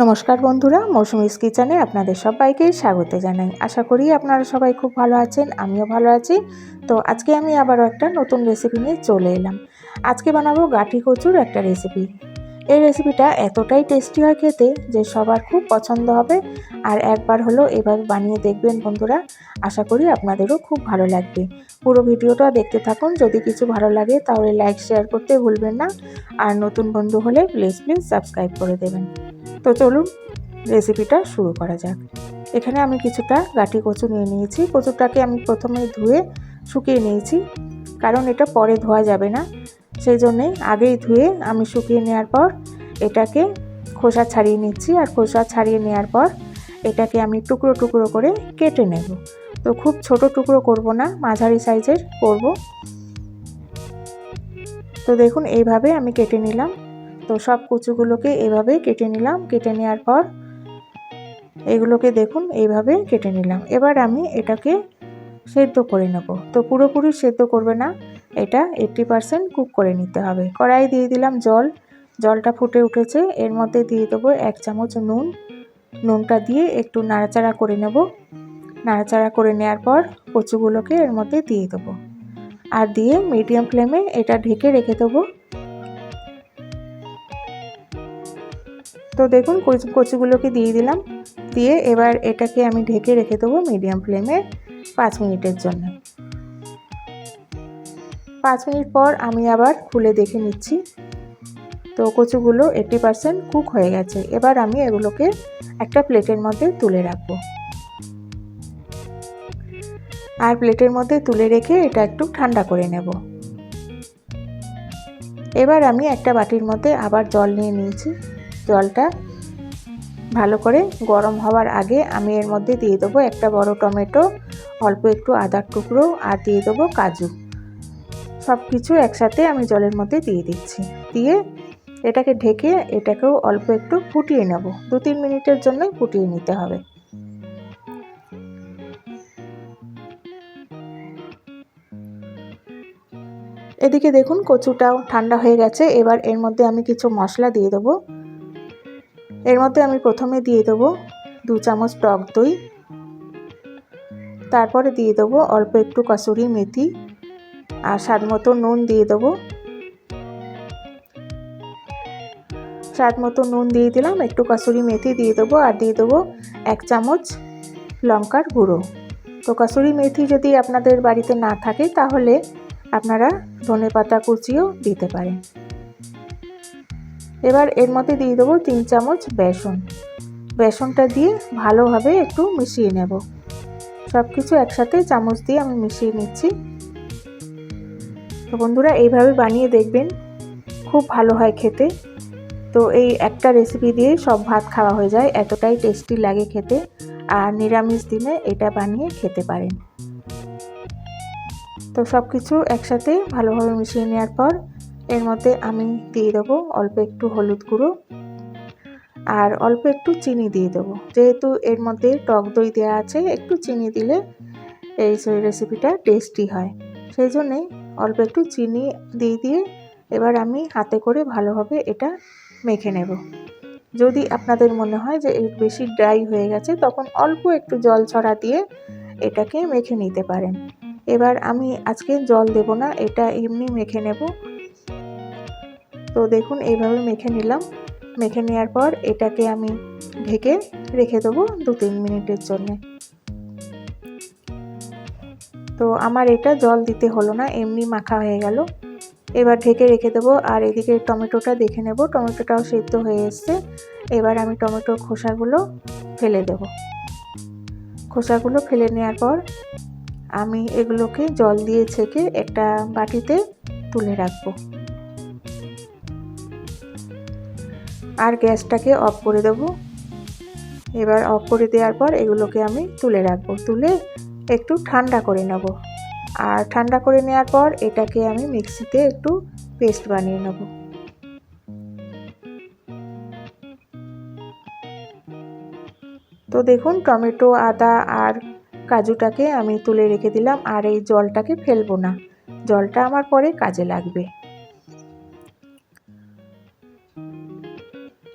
নমস্কার বন্ধুরা মৌসুমিস কিচেনে আপনাদের সবাইকে স্বাগত জানাই। আশা করি আপনারা সবাই খুব ভালো আছেন, আমিও ভালো আছি। তো আজকে আমি আবারও একটা নতুন রেসিপি নিয়ে চলে এলাম। আজকে বানাবো গাঠি কচুর একটা রেসিপি এই রেসিপিটা এতটাই টেস্টি হয় খেতে যে সবার খুব পছন্দ হবে। আর একবার হলো এভাবে বানিয়ে দেখবেন বন্ধুরা। আশা করি আপনাদেরও খুব ভালো লাগবে। পুরো ভিডিওটা দেখতে থাকুন। যদি কিছু ভালো লাগে তাহলে লাইক শেয়ার করতে ভুলবেন না। আর নতুন বন্ধু হলে প্লিজ প্লিজ সাবস্ক্রাইব করে দেবেন। তো চলুন রেসিপিটা শুরু করা যাক। এখানে আমি কিছুটা গাঠি কচু নিয়ে নিয়েছি। কচুটাকে আমি প্রথমে ধুয়ে শুকিয়ে নিয়েছি। কারণ এটা পরে ধোয়া যাবে না। সেই জন্যে আগেই ধুয়ে আমি শুকিয়ে নেওয়ার পর এটাকে খোসা ছাড়িয়ে নিচ্ছি। আর খোসা ছাড়িয়ে নেওয়ার পর এটাকে আমি টুকরো টুকরো করে কেটে নেব। তো খুব ছোট টুকরো করব না, মাঝারি সাইজের করব। তো দেখুন, এইভাবে আমি কেটে নিলাম। তো সব কুচুগুলোকে এভাবে কেটে নিলাম। কেটে নেওয়ার পর এগুলোকে দেখুন, এইভাবে কেটে নিলাম। এবার আমি এটাকে সেদ্ধ করে নেব। তো পুরোপুরি সেদ্ধ করবে না। এটা এইট্টি পারসেন্ট কুক করে নিতে হবে। কড়াই দিয়ে দিলাম জল। জলটা ফুটে উঠেছে। এর মধ্যে দিয়ে দেবো এক চামচ নুন। নুনটা দিয়ে একটু নাড়াচাড়া করে নেব। নাড়াচাড়া করে নেওয়ার পর কচুগুলোকে এর মধ্যে দিয়ে দেবো। আর দিয়ে মিডিয়াম ফ্লেমে এটা ঢেকে রেখে দেবো। তো দেখুন কচুগুলোকে দিয়ে দিলাম। দিয়ে এবার এটাকে আমি ঢেকে রেখে দেবো মিডিয়াম ফ্লেমে পাঁচ মিনিটের জন্য। পাঁচ মিনিট পর আমি আবার খুলে দেখে নিচ্ছি। তো কচুগুলো এইটি পারসেন্ট কুক হয়ে গেছে। এবার আমি এগুলোকে একটা প্লেটের মধ্যে তুলে রাখব। আর প্লেটের মধ্যে তুলে রেখে এটা একটু ঠান্ডা করে নেব। এবার আমি একটা বাটির মধ্যে আবার জল নিয়ে নিয়েছি। জলটা ভালো করে গরম হওয়ার আগে আমি এর মধ্যে দিয়ে দেবো একটা বড় টমেটো, অল্প একটু আদার টুকরো, আর দিয়ে দেবো কাজু। সব কিছু একসাথে আমি জলের মধ্যে দিয়ে দিচ্ছি। দিয়ে এটাকে ঢেকে এটাকেও অল্প একটু ফুটিয়ে নেব। দু তিন মিনিটের জন্যই ফুটিয়ে নিতে হবে। এদিকে দেখুন কচুটাও ঠান্ডা হয়ে গেছে। এবার এর মধ্যে আমি কিছু মশলা দিয়ে দেবো। এর মধ্যে আমি প্রথমে দিয়ে দেবো দু চামচ টক দই। তারপরে দিয়ে দেবো অল্প একটু কসুরি মেথি। আর স্বাদ মতো নুন দিয়ে দেবো। স্বাদ মতো নুন দিয়ে দিলাম, একটু কসুরি মেথি দিয়ে দেবো আর দিয়ে দেবো এক চামচ লঙ্কার গুঁড়ো। তো কসুরি মেথি যদি আপনাদের বাড়িতে না থাকে, তাহলে আপনারা ধনে পাতা কুচিও দিতে পারেন। এবার এর মধ্যে দিয়ে দেবো তিন চামচ বেসন। বেসনটা দিয়ে ভালোভাবে একটু মিশিয়ে নেব। সব কিছু একসাথে চামচ দিয়ে আমি মিশিয়ে নিচ্ছি। তো বন্ধুরা, এইভাবে বানিয়ে দেখবেন খুব ভালো হয় খেতে। তো এই একটা রেসিপি দিয়ে সব ভাত খাওয়া হয়ে যায়, এতটাই টেস্টি লাগে খেতে। আর নিরামিষ দিনে এটা বানিয়ে খেতে পারেন। তো সব কিছু একসাথে ভালোভাবে মিশিয়ে নেওয়ার পর, এর মধ্যে আমি দিয়ে দেবো অল্প একটু হলুদ গুঁড়ো আর অল্প একটু চিনি দিয়ে দেবো। যেহেতু এর মধ্যে টক দই দেওয়া আছে, একটু চিনি দিলে এই রেসিপিটা টেস্টি হয়। সেই জন্যে অল্প একটু চিনি দিয়ে দিয়ে এবার আমি হাতে করে ভালোভাবে এটা মেখে নেব। যদি আপনাদের মনে হয় যে বেশি ড্রাই হয়ে গেছে, তখন অল্প একটু জল ছড়া দিয়ে এটাকে মেখে নিতে পারেন। এবার আমি আজকে জল দেব না, এটা এমনি মেখে নেব। তো দেখুন এইভাবে মেখে নিলাম। মেখে নেওয়ার পর এটাকে আমি ঢেকে রেখে দেবো দু তিন মিনিটের জন্য। তো আমার এটা জল দিতে হলো না, এমনি মাখা হয়ে গেল। এবার ঢেকে রেখে দেবো, আর এদিকে টমেটোটা দেখে নেব, টমেটোটাও সেদ্ধ হয়ে এসছে। এবার আমি টমেটোর খোসাগুলো ফেলে দেব। খোসাগুলো ফেলে নেওয়ার পর আমি এগুলোকে জল দিয়ে ছেঁকে একটা বাটিতে তুলে রাখব। আর গ্যাসটাকে অফ করে দেব। এবার অফ করে দেওয়ার পর এগুলোকে আমি তুলে রাখব। তুলে একটু ঠান্ডা করে নেব। আর ঠান্ডা করে নেওয়ার পর এটাকে আমি মিক্সিতে একটু পেস্ট বানিয়ে নেব। তো দেখুন, টমেটো, আদা আর কাজুটাকে আমি তুলে রেখে দিলাম আর এই জলটাকে ফেলব না। জলটা আমার পরে কাজে লাগবে।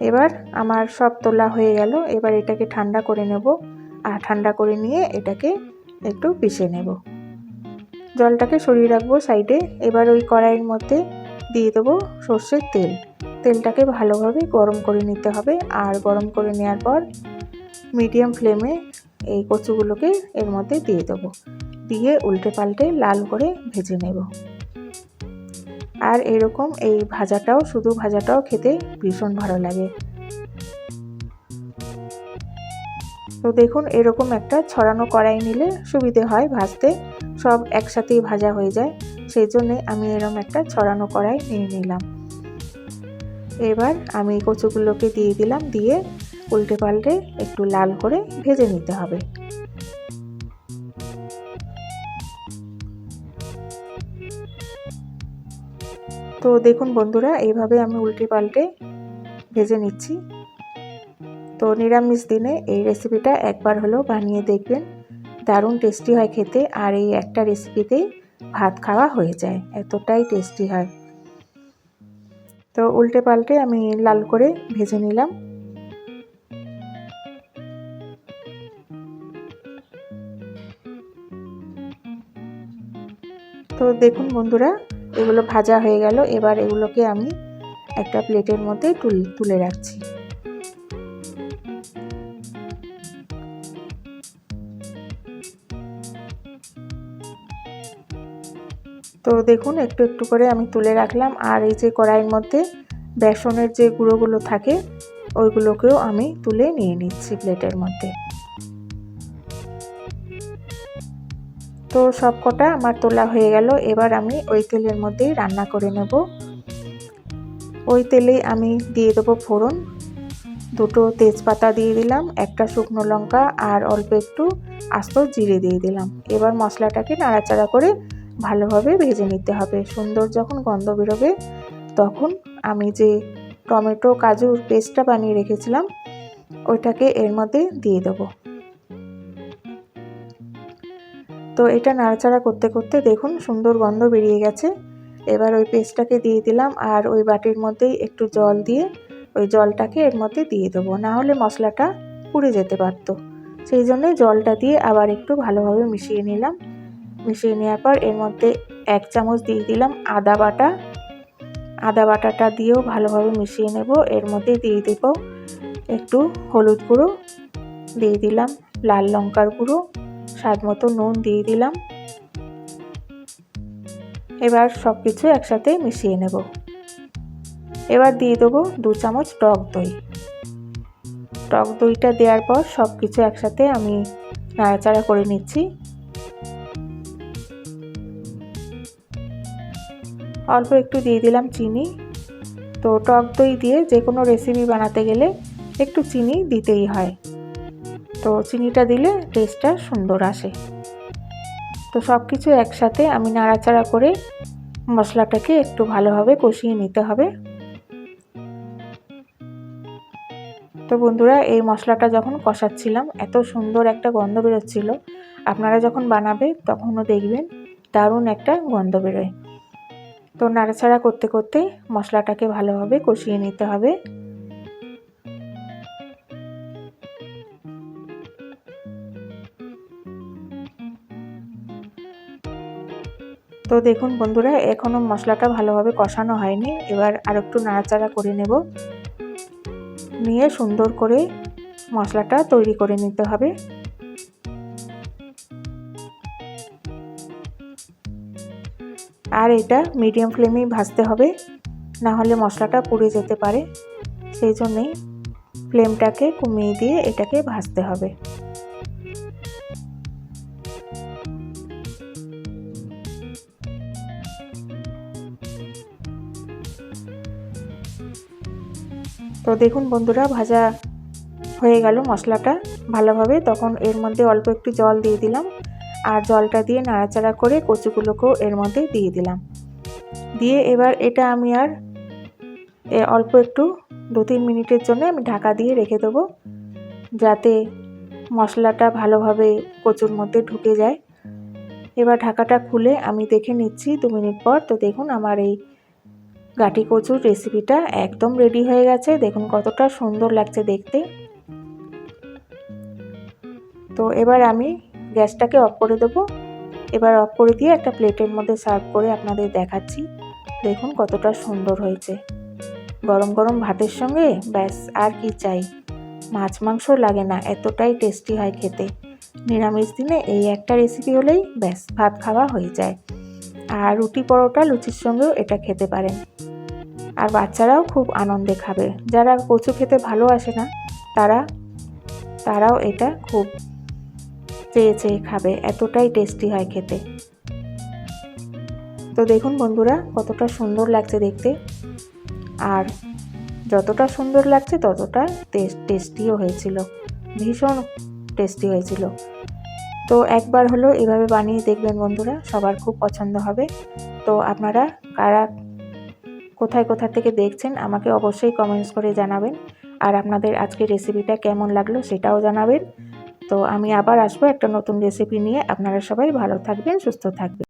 এবার আমার সব তোলা হয়ে গেল। এবার এটাকে ঠান্ডা করে নেব। আর ঠান্ডা করে নিয়ে এটাকে একটু পিষে নেব। জলটাকে সরিয়ে রাখব সাইডে। এবার ওই কড়াইয়ের মধ্যে দিয়ে দেবো সর্ষের তেল। তেলটাকে ভালোভাবে গরম করে নিতে হবে। আর গরম করে নেওয়ার পর মিডিয়াম ফ্লেমে এই কচুগুলোকে এর মধ্যে দিয়ে দেবো। দিয়ে উল্টে পাল্টে লাল করে ভেজে নেব। আর এরকম এই ভাজাটাও, শুধু ভাজাটাও খেতে ভীষণ ভালো লাগে। তো দেখুন, এরকম একটা ছড়ানো কড়াই নিলে সুবিধে হয় ভাজতে। সব একসাথেই ভাজা হয়ে যায়। সেই জন্যে আমি এরকম একটা ছড়ানো কড়াই নিয়ে নিলাম। এবার আমি কচুগুলোকে দিয়ে দিলাম, দিয়ে উল্টে পাল্টে একটু লাল করে ভেজে নিতে হবে। তো দেখুন বন্ধুরা, এইভাবে আমি উল্টে পাল্টে ভেজে নিচ্ছি। তো নিরামিষ দিনে এই রেসিপিটা একবার হলেও বানিয়ে দেখবেন। দারুণ টেস্টি হয় খেতে আর এই একটা রেসিপিতেই ভাত খাওয়া হয়ে যায়। এতটাই টেস্টি হয়। তো উল্টে পাল্টে আমি লাল করে ভেজে নিলাম। তো দেখুন বন্ধুরা, এগুলো ভাজা হয়ে গেল। এবার এগুলোকে আমি একটা প্লেটের মধ্যে তুলে রাখছি। তো দেখুন, একটু একটু করে আমি তুলে রাখলাম। আর এই যে কড়াইয়ের মধ্যে বেসনের যে গুঁড়োগুলো থাকে, ওইগুলোকেও আমি তুলে নিয়ে নিচ্ছি প্লেটের মধ্যে। তো সব কটা আমার তোলা হয়ে গেল। এবার আমি ওই তেলের মধ্যেই রান্না করে নেব। ওই তেলেই আমি দিয়ে দেবো ফোড়ন। দুটো তেজপাতা দিয়ে দিলাম, একটা শুকনো লঙ্কা, আর অল্প একটু আস্ত জিরে দিয়ে দিলাম। এবার মশলাটাকে নাড়াচাড়া করে ভালোভাবে ভেজে নিতে হবে। সুন্দর যখন গন্ধ বেরোবে, তখন আমি যে টমেটো, কাজুর পেস্টটা বানিয়ে রেখেছিলাম, ওইটাকে এর মধ্যে দিয়ে দেবো। তো এটা নাড়াচাড়া করতে করতে দেখুন সুন্দর গন্ধ বেরিয়ে গেছে। এবার ওই পেস্টটাকে দিয়ে দিলাম আর ওই বাটির মধ্যেই একটু জল দিয়ে ওই জলটাকে এর মধ্যে দিয়ে দেবো। না হলে মশলাটা পুড়ে যেতে পারতো। সেই জন্যে জলটা দিয়ে আবার একটু ভালোভাবে মিশিয়ে নিলাম। মিশিয়ে নেওয়ার পর এর মধ্যে এক চামচ দিয়ে দিলাম আদা বাটা। আদা বাটাটা দিয়েও ভালোভাবে মিশিয়ে নেব। এর মধ্যে দিয়ে দেব একটু হলুদ গুঁড়ো, দিয়ে দিলাম লাল লঙ্কার গুঁড়ো, স্বাদ মতো নুন দিয়ে দিলাম। এবার সব কিছু একসাথে মিশিয়ে নেব। এবার দিয়ে দেবো দু চামচ টক দই। টক দইটা দেওয়ার পর সব কিছু একসাথে আমি নাড়াচাড়া করে নিচ্ছি। অল্প একটু দিয়ে দিলাম চিনি। তো টক দই দিয়ে যে কোনো রেসিপি বানাতে গেলে একটু চিনি দিতেই হয়। তো চিনিটা দিলে টেস্টটা সুন্দর আসে। তো সব কিছু একসাথে আমি নাড়াচাড়া করে মশলাটাকে একটু ভালোভাবে কষিয়ে নিতে হবে। তো বন্ধুরা, এই মশলাটা যখন কষাচ্ছিলাম, এত সুন্দর একটা গন্ধ বেরোচ্ছিল। আপনারা যখন বানাবে, তখনও দেখবেন দারুণ একটা গন্ধ বেরোয়। তো নাড়াচাড়া করতে করতে মশলাটাকে ভালোভাবে কষিয়ে নিতে হবে। তো দেখুন বন্ধুরা এখনও মশলাটা ভালোভাবে কষানো হয়নি। এবার আর একটু নাড়াচাড়া করে নেব। নিয়ে সুন্দর করে মশলাটা তৈরি করে নিতে হবে। আর এটা মিডিয়াম ফ্লেমেই ভাজতে হবে না হলে মশলাটা পুড়ে যেতে পারে। সেই জন্যেই ফ্লেমটাকে কমিয়ে দিয়ে এটাকে ভাজতে হবে। তো দেখুন বন্ধুরা, ভাজা হয়ে গেল মশলাটা ভালোভাবে। তখন এর মধ্যে অল্প একটু জল দিয়ে দিলাম। আর জলটা দিয়ে নাড়াচাড়া করে কচুগুলোকেও এর মধ্যে দিয়ে দিলাম। দিয়ে এবার এটা আমি আর অল্প একটু দু তিন মিনিটের জন্য আমি ঢাকা দিয়ে রেখে দেবো, যাতে মশলাটা ভালোভাবে কচুর মধ্যে ঢুকে যায়। এবার ঢাকাটা খুলে আমি দেখে নিচ্ছি দু মিনিট পর। তো দেখুন আমার এই গাটি কচুর রেসিপিটা একদম রেডি হয়ে গেছে। দেখুন কতটা সুন্দর লাগছে দেখতে। তো এবার আমি গ্যাসটাকে অফ করে দেবো। এবার অফ করে দিয়ে একটা প্লেটের মধ্যে সার্ভ করে আপনাদের দেখাচ্ছি। দেখুন কতটা সুন্দর হয়েছে। গরম গরম ভাতের সঙ্গে ব্যাস, আর কি চাই? মাছ মাংস লাগে না, এতটাই টেস্টি হয় খেতে। নিরামিষ দিনে এই একটা রেসিপি হলেই ব্যাস, ভাত খাওয়া হয়ে যায়। আর রুটি পরোটা লুচির সঙ্গেও এটা খেতে পারেন। আর বাচ্চারাও খুব আনন্দে খাবে। যারা কচু খেতে ভালোবাসে না, তারা, তারাও এটা খুব চেয়ে চেয়ে খাবে, এতটাই টেস্টি হয় খেতে। তো দেখুন বন্ধুরা, কতটা সুন্দর লাগছে দেখতে। আর যতটা সুন্দর লাগছে, ততটা টেস্টিও হয়েছিল। ভীষণ টেস্টি হয়েছিল। তো একবার হলো এভাবে বানিয়ে দেখবেন বন্ধুরা, সবার খুব পছন্দ হবে। তো আপনারা কারা কোথায় কোথা থেকে দেখছেন, আমাকে অবশ্যই কমেন্টস করে জানাবেন। আর আপনাদের আজকের রেসিপিটা কেমন লাগল, সেটাও জানাবেন। তো আমি আবার আসব একটা নতুন রেসিপি নিয়ে। আপনারা সবাই ভালো থাকবেন সুস্থ থাকবেন।